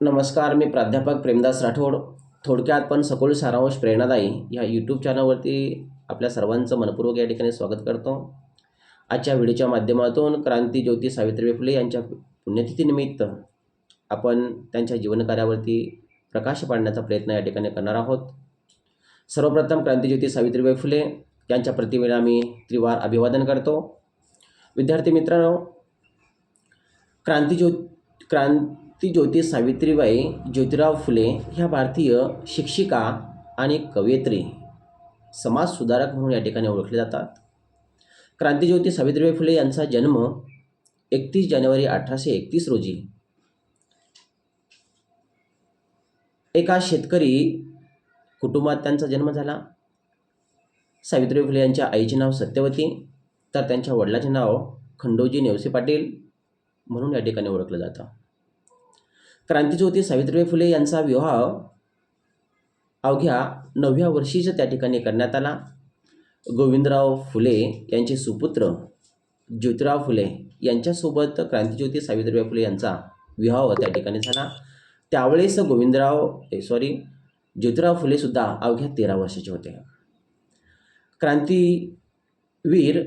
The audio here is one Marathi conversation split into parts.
नमस्कार मी प्राध्यापक प्रेमदास राठोड. थोडक्यात पण सखोल सारांश प्रेरणादायी या यूट्यूब चॅनलवरती आपल्या सर्वांचं मनपूर्वक या ठिकाणी स्वागत करतो. आजच्या व्हिडिओच्या माध्यमातून क्रांती ज्योती सावित्रीबाई फुले यांच्या पुण्यतिथीनिमित्त आपण त्यांच्या जीवनकार्यावरती प्रकाश पाडण्याचा प्रयत्न या ठिकाणी करणार आहोत. सर्वप्रथम क्रांतीज्योती सावित्रीबाई फुले यांच्या प्रतिमेला मी त्रिवार अभिवादन करतो. विद्यार्थी मित्रांनो क्रांतीज्यो ती ज्योती सावित्रीबाई ज्योतिराव फुले ह्या भारतीय शिक्षिका आणि कवयित्री समाजसुधारक म्हणून या ठिकाणी ओळखले जातात. क्रांतीज्योती सावित्रीबाई फुले यांचा जन्म एकतीस जानेवारी अठराशे एकतीस रोजी. एका शेतकरी कुटुंबात त्यांचा जन्म झाला. सावित्रीबाई फुले यांच्या आईचे नाव सत्यवती तर त्यांच्या वडिलाचे नाव खंडोजी नेवसे पाटील म्हणून या ठिकाणी ओळखलं जातं. क्रांतिज्योती सावित्रीबाई फुले यांचा विवाह अवघ्या नवव्या वर्षीच त्या ठिकाणी करण्यात आला. गोविंदराव फुले यांचे सुपुत्र ज्योतिराव फुले यांच्यासोबत क्रांतिज्योती सावित्रीबाई फुले यांचा विवाह त्या ठिकाणी झाला. त्यावेळेस गोविंदराव सॉरी ज्योतिराव फुलेसुद्धा अवघ्या तेरा वर्षाचे होते. क्रांतीवीर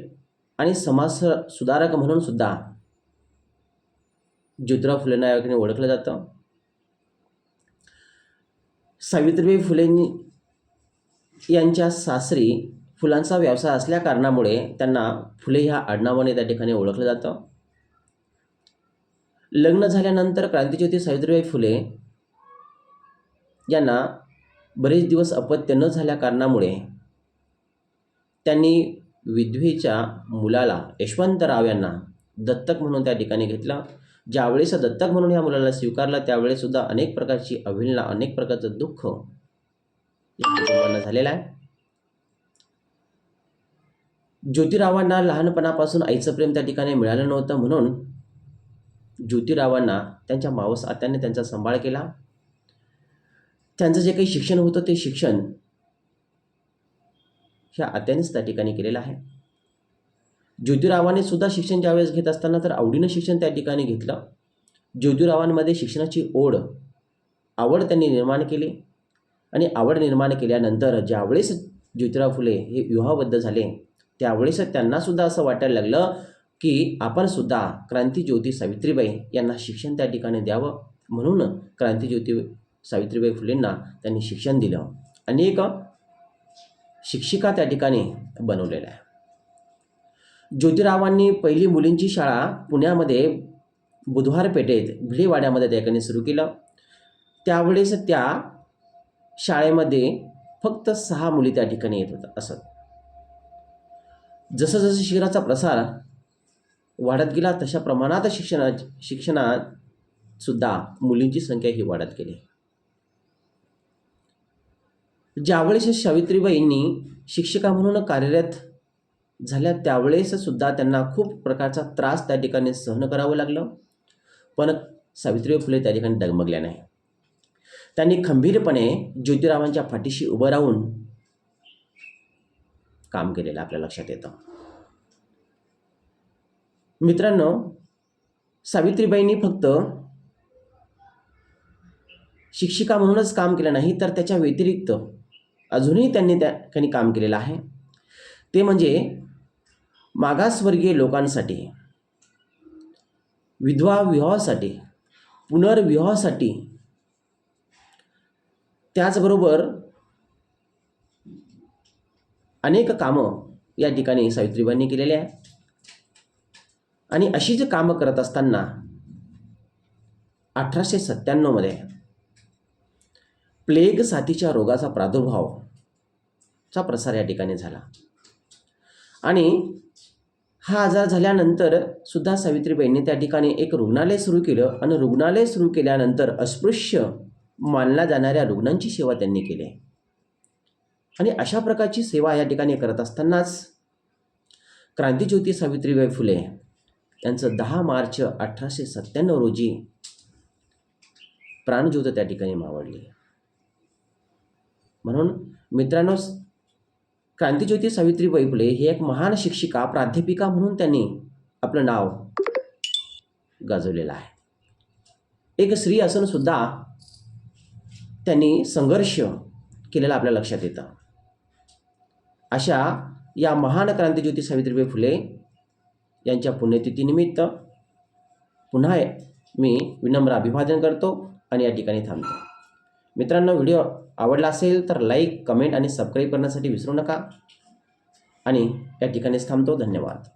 आणि समाज सुधारक म्हणून सुद्धा ज्योतिराव फुले नायकाने ओळखलं जातं. सावित्रीबाई फुलेंनी यांच्या सासरी फुलांचा व्यवसाय असल्या कारणामुळे त्यांना फुले ह्या आडनावाने त्या ठिकाणी ओळखलं जातं. लग्न झाल्यानंतर क्रांतीज्योती सावित्रीबाई फुले. यांना बरेच दिवस अपत्य न झाल्या कारणामुळे त्यांनी विधवेच्या मुलाला यशवंतराव यांना दत्तक म्हणून त्या ठिकाणी घेतलं. ज्यावेळेस दत्तक म्हणून या मुलाला स्वीकारला त्यावेळेस सुद्धा अनेक प्रकारची अवहेलना अनेक प्रकारचं दुःख या कुटुंबांना झालेलं आहे. ज्योतिरावांना लहानपणापासून आईचं प्रेम त्या ठिकाणी मिळालं नव्हतं म्हणून ज्योतिरावांना त्यांच्या मावस आत्याने त्यांचा सांभाळ केला. त्यांचं जे काही शिक्षण होतं ते शिक्षण ह्या आत्यानेच त्या ठिकाणी केलेलं आहे. ज्योतिरावाने सुद्धा शिक्षण ज्यावेळेस घेत असताना तर आवडीनं शिक्षण त्या ठिकाणी घेतलं. ज्योतिरावांमध्ये शिक्षणाची ओढ आवड त्यांनी निर्माण केली. आणि आवड निर्माण केल्यानंतर ज्यावेळेस ज्योतिराव फुले हे विवाहबद्ध झाले त्यावेळेस त्यांनासुद्धा असं वाटायला लागलं की आपणसुद्धा क्रांतीज्योती सावित्रीबाई यांना शिक्षण त्या ठिकाणी द्यावं. म्हणून क्रांतीज्योती सावित्रीबाई फुलेंना त्यांनी शिक्षण दिलं. अनेक शिक्षिका त्या ठिकाणी बनवलेल्या आहे ज्योतिरावांनी पहिली मुलींची शाळा पुण्यामध्ये बुधवार पेठेत भिडेवाड्यामध्ये त्या ठिकाणी सुरू केलं. त्यावेळेस त्या शाळेमध्ये फक्त सहा मुली त्या ठिकाणी येत होत्या असत जसं जसं शिक्षणाचा प्रसार वाढत गेला तशा प्रमाणात शिक्षणा शिक्षणात सुद्धा मुलींची संख्या ही वाढत गेली. ज्यावेळेस सावित्रीबाईंनी शिक्षिका म्हणून कार्यरत झाल्या त्यावेळेस सुद्धा त्यांना खूप प्रकारचा त्रास त्या ठिकाणी सहन करावं लागलं. पण सावित्रीबाई फुले त्या ठिकाणी डगमगल्या नाही. त्यांनी खंबीरपणे ज्योतिरावांच्या पाठीशी उभं राहून काम केलेलं आपल्या लक्षात येतं. मित्रांनो सावित्रीबाईंनी फक्त शिक्षिका म्हणूनच काम केलं नाही तर त्याच्या व्यतिरिक्त अजूनही त्यांनी त्या ठिकाणी काम केलेलं आहे. ते म्हणजे मागासवर्गीय लोकांसाठी विधवा विवाहासाठी पुनर्विवाहासाठी त्याचबरोबर अनेक कामं या ठिकाणी सावित्रीबाईंनी केलेली आहे आणि अशीच कामं करत असताना अठराशे सत्त्याण्णवमध्ये प्लेग साथीच्या रोगाचा प्रादुर्भाव चा प्रसार या ठिकाणी झाला. आणि हा आजार झाल्यानंतर सुद्धा सावित्रीबाईंनी त्या ठिकाणी एक रुग्णालय सुरू केलं आणि रुग्णालय सुरू केल्यानंतर अस्पृश्य मानल्या जाणाऱ्या रुग्णांची सेवा त्यांनी केली. आणि अशा प्रकारची सेवा या ठिकाणी करत असतानाच क्रांतीज्योती सावित्रीबाई फुले यांचं दहा मार्च अठराशे सत्त्याण्णव रोजी प्राणज्योत त्या ठिकाणी मावळली. म्हणून मित्रांनो क्रांतीज्योती सावित्रीबाई फुले ही एक महान शिक्षिका प्राध्यापिका म्हणून त्यांनी आपलं नाव गाजवलेलं आहे. एक स्त्री असूनसुद्धा त्यांनी संघर्ष केलेला आपल्या लक्षात येतं. अशा या महान क्रांतीज्योती सावित्रीबाई फुले यांच्या पुण्यतिथीनिमित्त पुन्हा मी विनम्र अभिवादन करतो आणि या ठिकाणी थांबतो. मित्रांनो व्हिडिओ आवडला असेल तर लाईक कमेंट आणि सबस्क्राईब करण्यासाठी विसरू नका. आणि या ठिकाणीच थांबतो. धन्यवाद.